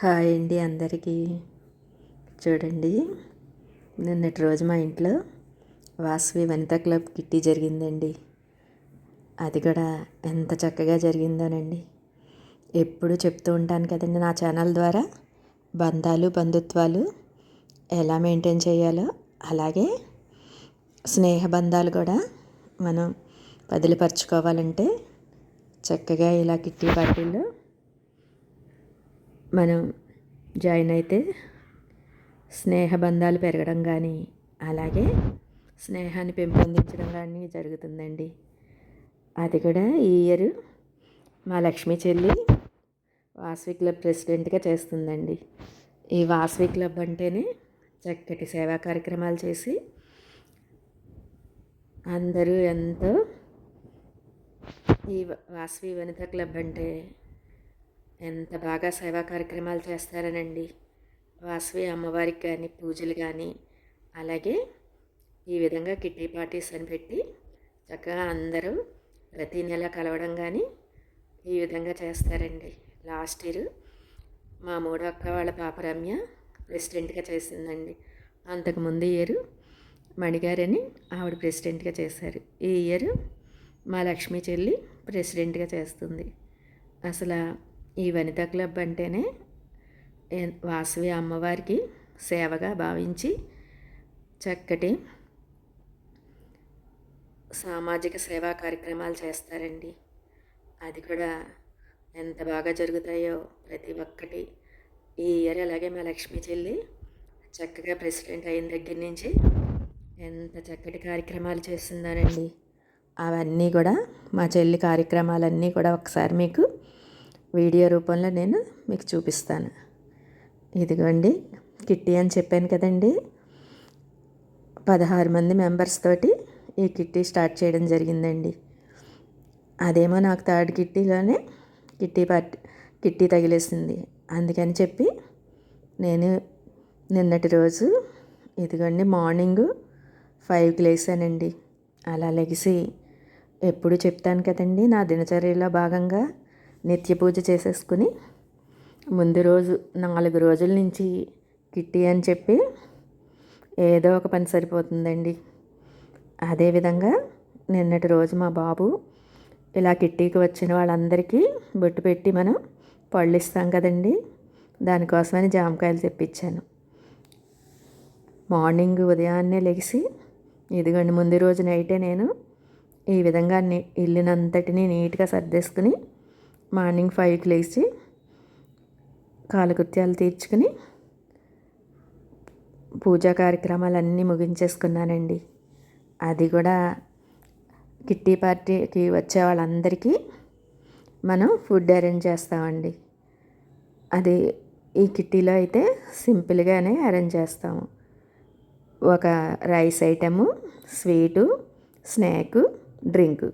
Hi అండి అందరికీ. చూడండి నిన్నటి రోజు మా ఇంట్లో వాసవి వనిత క్లబ్ కిట్టి జరిగిందండి. అది కూడా ఎంత చక్కగా జరిగిందోనండి. ఎప్పుడు చెప్తూ ఉంటాను కదండి నా ఛానల్ ద్వారా బంధాలు బంధుత్వాలు ఎలా మెయింటైన్ చేయాలో అలాగే స్నేహ బంధాలు కూడా మనం పదిలిపరచుకోవాలంటే చక్కగా ఇలా కిట్టి పార్టీలు మనం జాయిన్ అయితే స్నేహ బంధాలు పెరగడం కానీ అలాగే స్నేహాన్ని పెంపొందించడం కానీ జరుగుతుందండి. అది కూడా ఈ ఇయర్ మా లక్ష్మీ చెల్లి వాసవి క్లబ్ ప్రెసిడెంట్గా చేస్తుందండి. ఈ వాసవి క్లబ్ అంటేనే చక్కటి సేవా కార్యక్రమాలు చేసి అందరూ ఎంతో ఈ వాసవి వనిత క్లబ్ అంటే ఎంత బాగా సేవా కార్యక్రమాలు చేస్తారనండి. వాసవి అమ్మవారికి కానీ పూజలు కానీ అలాగే ఈ విధంగా కిట్టి పార్టీస్ అని పెట్టి చక్కగా అందరూ ప్రతి నెల కలవడం కానీ ఈ విధంగా చేస్తారండి. లాస్ట్ ఇయర్ మా మూడో అక్క వాళ్ళ పాప రమ్య ప్రెసిడెంట్గా చేసిందండి. అంతకుముందు ఇయర్ మణిగారని ఆవిడ ప్రెసిడెంట్గా చేశారు. ఈ ఇయర్ మా లక్ష్మీ చెల్లి ప్రెసిడెంట్గా చేస్తుంది. అసలు ఈ వనితా క్లబ్ అంటేనే వాసవి అమ్మవారికి సేవగా భావించి చక్కటి సామాజిక సేవా కార్యక్రమాలు చేస్తారండి. అది కూడా ఎంత బాగా జరుగుతాయో ప్రతి ఒక్కటి. ఈ ఇయర్ అలాగే మా లక్ష్మీ చెల్లి చక్కగా ప్రెసిడెంట్ అయిన దగ్గర నుంచి ఎంత చక్కటి కార్యక్రమాలు చేస్తున్నారండి. అవన్నీ కూడా మా చెల్లి కార్యక్రమాలన్నీ కూడా ఒకసారి మీకు వీడియో రూపంలో నేను మీకు చూపిస్తాను. ఇదిగోండి కిట్టి అని చెప్పాను కదండి. పదహారు మంది మెంబర్స్ తోటి ఈ కిట్టి స్టార్ట్ చేయడం జరిగిందండి. అదేమో నాకు థర్డ్ కిట్టీలోనే కిట్టి పార్టీ కిట్టి తగిలేసింది. అందుకని చెప్పి నేను నిన్నటి రోజు ఇదిగోండి మార్నింగ్ ఫైవ్కి లేసానండి. అలా లెగిసి ఎప్పుడు చెప్తాను కదండి నా దినచర్యలో భాగంగా నిత్య పూజ చేసేసుకుని ముందు రోజు నాలుగు రోజుల నుంచి కిట్టి అని చెప్పి ఏదో ఒక పని సరిపోతుందండి. అదేవిధంగా నిన్నటి రోజు మా బాబు ఇలా కిట్టీకి వచ్చిన వాళ్ళందరికీ బొట్టు పెట్టి మనం పళ్ళు ఇస్తాం కదండి. దానికోసమని జామకాయలు తెప్పించాను. మార్నింగ్ ఉదయాన్నే లెగిసి ఇదిగోండి ముందు రోజు నైటే నేను ఈ విధంగా ఇల్లునంతటినీ నీట్గా సర్దేసుకుని మార్నింగ్ ఫైవ్కి లేచి కాలకృత్యాలు తీర్చుకుని పూజా కార్యక్రమాలన్నీ ముగించేసుకున్నానండి. అది కూడా కిట్టి పార్టీకి వచ్చే వాళ్ళందరికీ మనం ఫుడ్ అరేంజ్ చేస్తామండి. అది ఈ కిట్టీలో అయితే సింపుల్గానే అరేంజ్ చేస్తాము. ఒక rice item sweet snack drink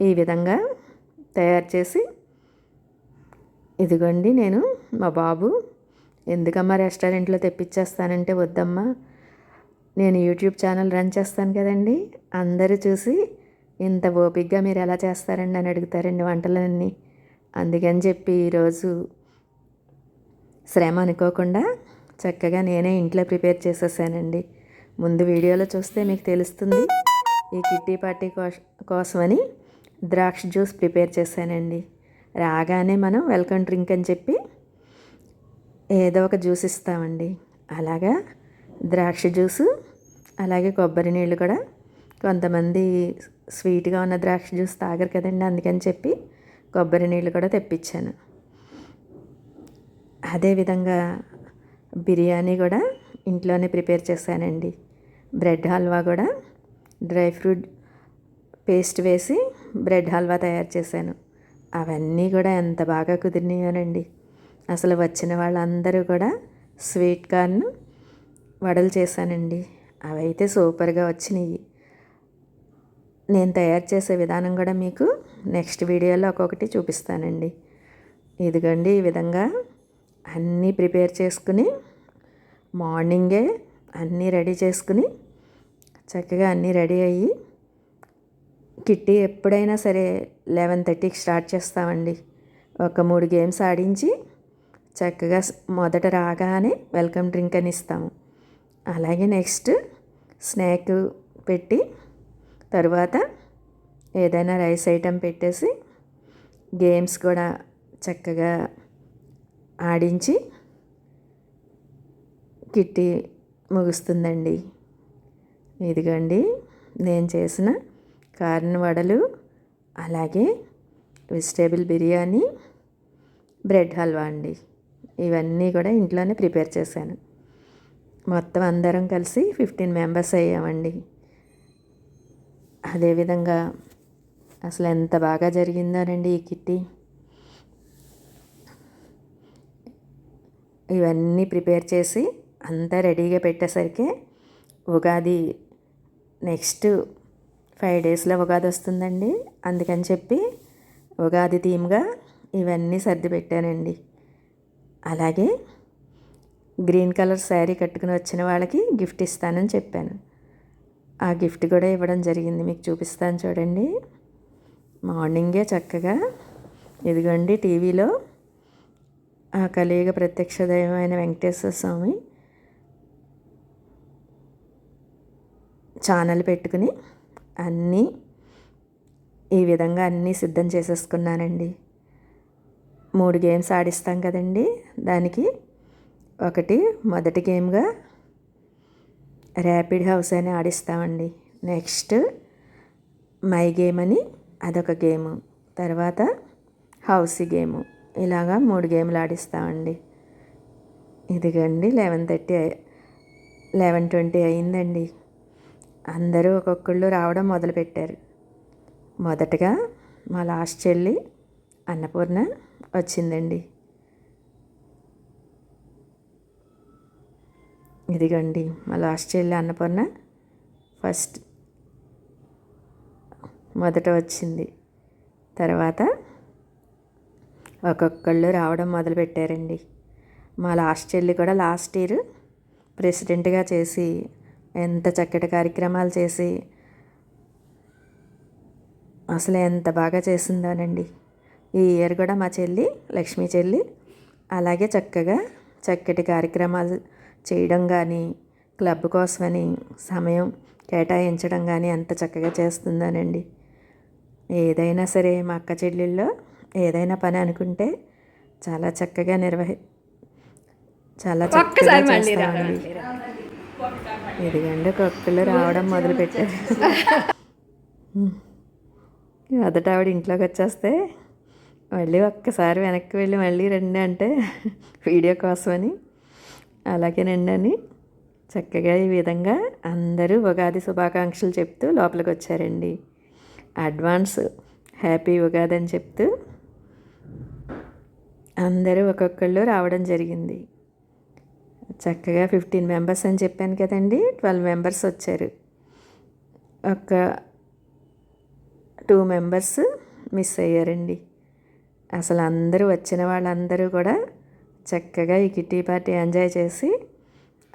ఈ విధంగా తయారు చేసి ఇదిగోండి నేను మా బాబు. ఎందుకమ్మా రెస్టారెంట్లో తెప్పించేస్తానంటే వద్దమ్మా. నేను యూట్యూబ్ ఛానల్ రన్ చేస్తాను కదండి. అందరూ చూసి ఇంత ఓపిక్గా మీరు ఎలా చేస్తారండి అని అడుగుతారండి వంటలన్నీ. అందుకని చెప్పి ఈరోజు శ్రమ అనుకోకుండా చక్కగా నేనే ఇంట్లో ప్రిపేర్ చేసేసానండి. ముందు వీడియోలో చూస్తే మీకు తెలుస్తుంది. ఈ కిట్టి పార్టీ కోసమని ద్రాక్ష జ్యూస్ ప్రిపేర్ చేశానండి. రాగానే మనం వెల్కమ్ డ్రింక్ అని చెప్పి ఏదో ఒక జ్యూస్ ఇస్తామండి. అలాగా ద్రాక్ష జ్యూసు అలాగే కొబ్బరి నీళ్ళు కూడా. కొంతమంది స్వీట్గా ఉన్న ద్రాక్ష జ్యూస్ తాగరు కదండి అందుకని చెప్పి కొబ్బరి నీళ్ళు కూడా తెప్పించాను. అదేవిధంగా బిర్యానీ కూడా ఇంట్లోనే ప్రిపేర్ చేశానండి. బ్రెడ్ హల్వా కూడా. డ్రై ఫ్రూట్ పేస్ట్ వేసి బ్రెడ్ హల్వా తయారు చేశాను. అవన్నీ కూడా ఎంత బాగా కుదిరినాయోనండి. అసలు వచ్చిన వాళ్ళందరూ కూడా స్వీట్ కార్న్ వడలు చేశానండి. అవైతే సూపర్గా వచ్చినాయి. నేను తయారు చేసే విధానం కూడా మీకు నెక్స్ట్ వీడియోలో ఒక్కొక్కటి చూపిస్తానండి. ఇదిగోండి ఈ విధంగా అన్నీ ప్రిపేర్ చేసుకుని మార్నింగే అన్నీ రెడీ చేసుకుని చక్కగా అన్నీ రెడీ అయ్యి కిట్టి ఎప్పుడైనా సరే లెవెన్ థర్టీకి స్టార్ట్ చేస్తామండి. ఒక మూడు గేమ్స్ ఆడించి చక్కగా మొదట రాగానే వెల్కమ్ డ్రింక్ అని ఇస్తాము. అలాగే నెక్స్ట్ స్నాక్ పెట్టి తర్వాత ఏదైనా రైస్ ఐటెం పెట్టేసి గేమ్స్ కూడా చక్కగా ఆడించి కిట్టి ముగుస్తుందండి. ఇదిగండి నేను చేసిన కార్న్ వడలు అలాగే వెజిటేబుల్ బిర్యానీ బ్రెడ్ హల్వా అండి. ఇవన్నీ కూడా ఇంట్లోనే ప్రిపేర్ చేశాను. మొత్తం అందరం కలిసి ఫిఫ్టీన్ మెంబర్స్ అయ్యామండి. అదేవిధంగా అసలు ఎంత బాగా జరిగిందోనండి ఈ కిట్టి. ఇవన్నీ ప్రిపేర్ చేసి అంతా రెడీగా పెట్టేసరికి ఉగాది నెక్స్ట్ ఫైవ్ డేస్లో ఉగాది వస్తుందండి. అందుకని చెప్పి ఉగాది థీమ్గా ఇవన్నీ సర్ది పెట్టానండి. అలాగే గ్రీన్ కలర్ శారీ కట్టుకుని వచ్చిన వాళ్ళకి గిఫ్ట్ ఇస్తానని చెప్పాను. ఆ గిఫ్ట్ కూడా ఇవ్వడం జరిగింది. మీకు చూపిస్తాను చూడండి. మార్నింగే చక్కగా ఇదిగోండి టీవీలో ఆ కలియుగ ప్రత్యక్ష దైవమైన వెంకటేశ్వర స్వామి ఛానల్ పెట్టుకుని అన్నీ ఈ విధంగా అన్నీ సిద్ధం చేసేసుకున్నానండి. మూడు గేమ్స్ ఆడిస్తాం కదండి. దానికి ఒకటి మొదటి గేమ్గా ర్యాపిడ్ హౌస్ అని ఆడిస్తామండి. నెక్స్ట్ మై గేమ్ అని అదొక గేము. తర్వాత హౌస్ గేము. ఇలాగా మూడు గేమ్లు ఆడిస్తామండి. ఇదిగండి లెవెన్ థర్టీ లెవెన్ ట్వంటీ అయిందండి. అందరూ ఒక్కొక్కళ్ళు రావడం మొదలుపెట్టారు. మొదటగా మా లాస్ట్ చెల్లి అన్నపూర్ణ వచ్చిందండి. ఇదిగండి మా లాస్ట్ చెల్లి అన్నపూర్ణ ఫస్ట్ మొదట వచ్చింది. తర్వాత ఒక్కొక్కళ్ళు రావడం మొదలుపెట్టారండి. మా లాస్ట్ చెల్లి కూడా లాస్ట్ ఇయర్ ప్రెసిడెంట్గా చేసి ఎంత చక్కటి కార్యక్రమాలు చేసి అసలు ఎంత బాగా చేసిందోనండి. ఈ ఇయర్ కూడా మా చెల్లి లక్ష్మీ చెల్లి అలాగే చక్కగా చక్కటి కార్యక్రమాలు చేయడం కానీ క్లబ్ కోసమని సమయం కేటాయించడం కానీ ఎంత చక్కగా చేస్తుందోనండి. ఏదైనా సరే మా అక్క చెల్లెల్లో ఏదైనా పని అనుకుంటే చాలా చక్కగా నిర్వహి చాలా చక్కగా చేస్తామండి. ఇదిగండి కుక్కలు రావడం మొదలుపెట్టారు. మొదట ఆవిడ ఇంట్లోకి వచ్చేస్తే మళ్ళీ ఒక్కసారి వెనక్కి వెళ్ళి మళ్ళీ రండి అంటే వీడియో కోసమని అలాగేనండి అని చక్కగా ఈ విధంగా అందరూ ఉగాది శుభాకాంక్షలు చెప్తూ లోపలికి వచ్చారండి. అడ్వాన్స్ హ్యాపీ ఉగాది అని చెప్తూ అందరూ ఒక్కొక్కళ్ళు రావడం జరిగింది. చక్కగా ఫిఫ్టీన్ మెంబర్స్ అని చెప్పాను కదండి. ట్వెల్వ్ మెంబర్స్ వచ్చారు. ఒక టూ మెంబర్స్ మిస్ అయ్యారండి. అసలు అందరూ వచ్చిన వాళ్ళందరూ కూడా చక్కగా ఈ కిట్టి పార్టీ ఎంజాయ్ చేసి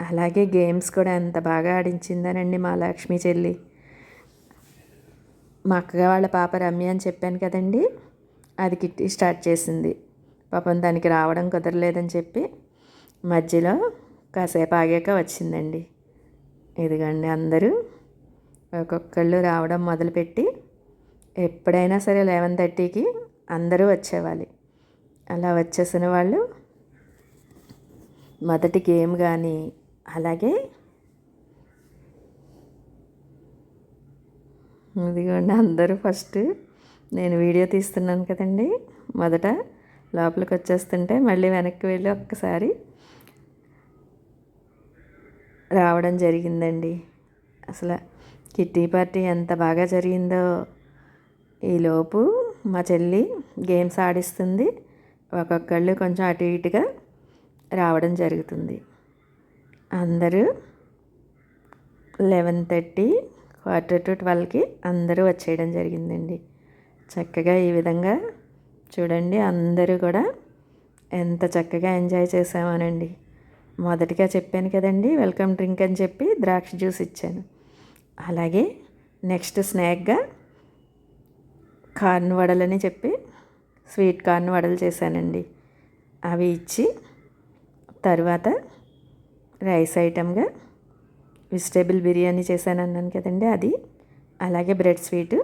అలాగే గేమ్స్ కూడా ఎంత బాగా ఆడించిందనండి మా లక్ష్మీ చెల్లి. మా అక్కగా వాళ్ళ పాప రమ్య అని చెప్పాను కదండి. అది కిట్టి స్టార్ట్ చేసింది. పాపం దానికి రావడం కుదరలేదని చెప్పి మధ్యలో కాసేపు ఆగాక వచ్చిందండి. ఇదిగండి అందరూ ఒక్కొక్కళ్ళు రావడం మొదలుపెట్టి ఎప్పుడైనా సరే లెవెన్ థర్టీకి అందరూ వచ్చేవాలి. అలా వచ్చేసిన వాళ్ళు మొదటి గేమ్ కానీ అలాగే ఇదిగోండి అందరూ ఫస్ట్ నేను వీడియో తీస్తున్నాను కదండి. మొదట లోపలికి వచ్చేస్తుంటే మళ్ళీ వెనక్కి వెళ్ళి ఒక్కసారి రావడం జరిగిందండి. అసలు కిట్టి పార్టీ ఎంత బాగా జరిగిందో. ఈలోపు మా చెల్లి గేమ్స్ ఆడిస్తుంది. ఒక్కొక్కళ్ళు కొంచెం అటు ఇటుగా రావడం జరుగుతుంది. అందరూ లెవెన్ థర్టీ క్వార్టర్ టు ట్వెల్వ్కి అందరూ వచ్చేయడం జరిగిందండి. చక్కగా ఈ విధంగా చూడండి అందరూ కూడా ఎంత చక్కగా ఎంజాయ్ చేసామోనండి మొదటిగా చెప్పాను కదండి వెల్కమ్ డ్రింక్ అని చెప్పి ద్రాక్ష జ్యూస్ ఇచ్చాను. అలాగే నెక్స్ట్ స్నాక్గా కార్న్ వడలని చెప్పి స్వీట్ కార్న్ వడలు చేశానండి. అవి ఇచ్చి తర్వాత రైస్ ఐటమ్గా వెజిటేబుల్ బిర్యానీ చేశాను అన్నాను కదండి అది. అలాగే బ్రెడ్ స్వీట్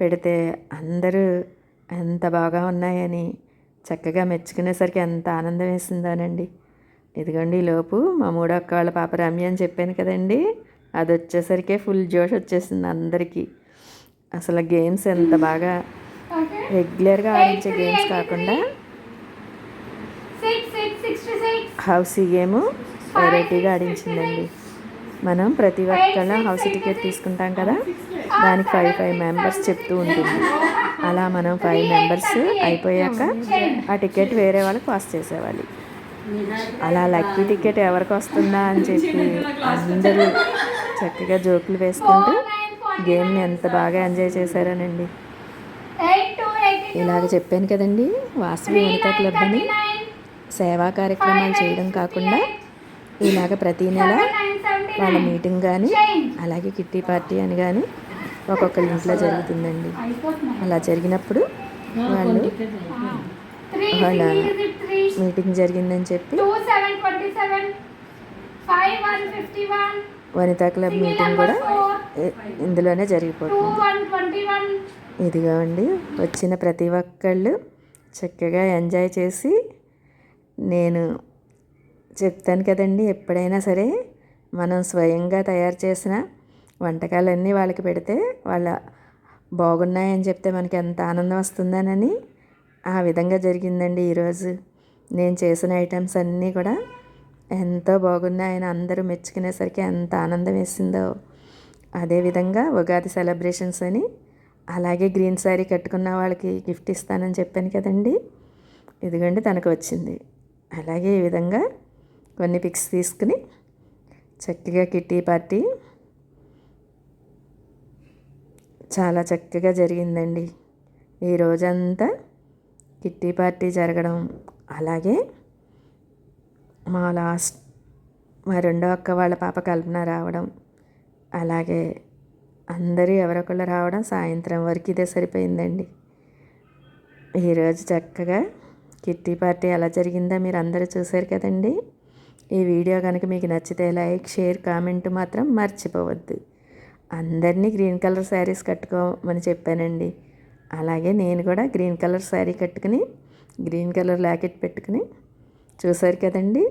పెడితే అందరూ ఎంత బాగా ఉన్నాయని చక్కగా మెచ్చుకునేసరికి ఎంత ఆనందం వేసిందోనండి. ఇదిగోండి ఈ లోపు మా మూడో అక్క వాళ్ళ పాప రమ్య అని చెప్పాను కదండి. అది వచ్చేసరికి ఫుల్ జోష్ వచ్చేసింది అందరికీ. అసలు గేమ్స్ ఎంత బాగా రెగ్యులర్గా ఆడించే గేమ్స్ కాకుండా హౌస్ గేమ్ వెరైటీగా ఆడించిందండి. మనం ప్రతి ఒక్కళ్ళ హౌస్ టికెట్ తీసుకుంటాం కదా దానికి ఫైవ్ ఫైవ్ మెంబర్స్ చెప్తూ ఉంటుంది. అలా మనం ఫైవ్ మెంబర్స్ అయిపోయాక ఆ టికెట్ వేరే వాళ్ళకి పాస్ చేసేవాలి అలా లక్కీ టికెట్ ఎవరికి వస్తుందా అని చెప్పి అందరూ చక్కగా జోకులు వేసుకుంటూ గేమ్ని ఎంత బాగా ఎంజాయ్ చేశారనండి. ఇలాగ చెప్పాను కదండి వాసవి వనితా క్లబ్ అని సేవా కార్యక్రమాలు చేయడం కాకుండా ఇలాగ ప్రతీ నెల వాళ్ళ మీటింగ్ కానీ అలాగే కిట్టి పార్టీ అని కానీ ఒక్కొక్కరి ఇంట్లో జరుగుతుందండి. అలా జరిగినప్పుడు వాళ్ళు వాళ్ళ మీటింగ్ జరిగిందని చెప్పి వనితా క్లబ్ మీటింగ్ కూడా ఇందులోనే జరిగిపోతుంది. వన్ ఇదిగోండి వచ్చిన ప్రతి ఒక్కళ్ళు చక్కగా ఎంజాయ్ చేసి నేను చెప్తాను కదండి ఎప్పుడైనా సరే మనం స్వయంగా తయారు చేసిన వంటకాలన్నీ వాళ్ళకి పెడితే వాళ్ళ బాగున్నాయని చెప్తే మనకి ఎంత ఆనందం వస్తుందనని ఆ విధంగా జరిగిందండి ఈరోజు. నేను చేసిన ఐటమ్స్ అన్నీ కూడా ఎంతో బాగున్నాయని అందరూ మెచ్చుకునేసరికి ఎంత ఆనందం వేసిందో. అదేవిధంగా ఉగాది సెలబ్రేషన్స్ అని అలాగే గ్రీన్ శారీ కట్టుకున్న వాళ్ళకి గిఫ్ట్ ఇస్తానని చెప్పాను కదండి. ఇదిగోండి తనకు వచ్చింది. అలాగే ఈ విధంగా కొన్ని పిక్స్ తీసుకుని చక్కగా కిట్టి పార్టీ చాలా చక్కగా జరిగిందండి. ఈ రోజంతా కిట్టి పార్టీ జరగడం అలాగే మా లాస్ట్ మా రెండో అక్క వాళ్ళ పాప కల్పన రావడం అలాగే అందరూ ఎవరొకళ్ళు రావడం సాయంత్రం వరకు ఇదే సరిపోయిందండి. ఈరోజు చక్కగా కిట్టి పార్టీ ఎలా జరిగిందో మీరు అందరూ చూశారు కదండి. ఈ వీడియో కనుక మీకు నచ్చితే లైక్ షేర్ కామెంట్ మాత్రం మర్చిపోవద్దు. అందరినీ గ్రీన్ కలర్ శారీస్ కట్టుకోమని చెప్పానండి. అలాగే నేను కూడా గ్రీన్ కలర్ శారీ కట్టుకుని గ్రీన్ కలర్ లాకెట్ పెట్టుకుని చూశారు కదండి.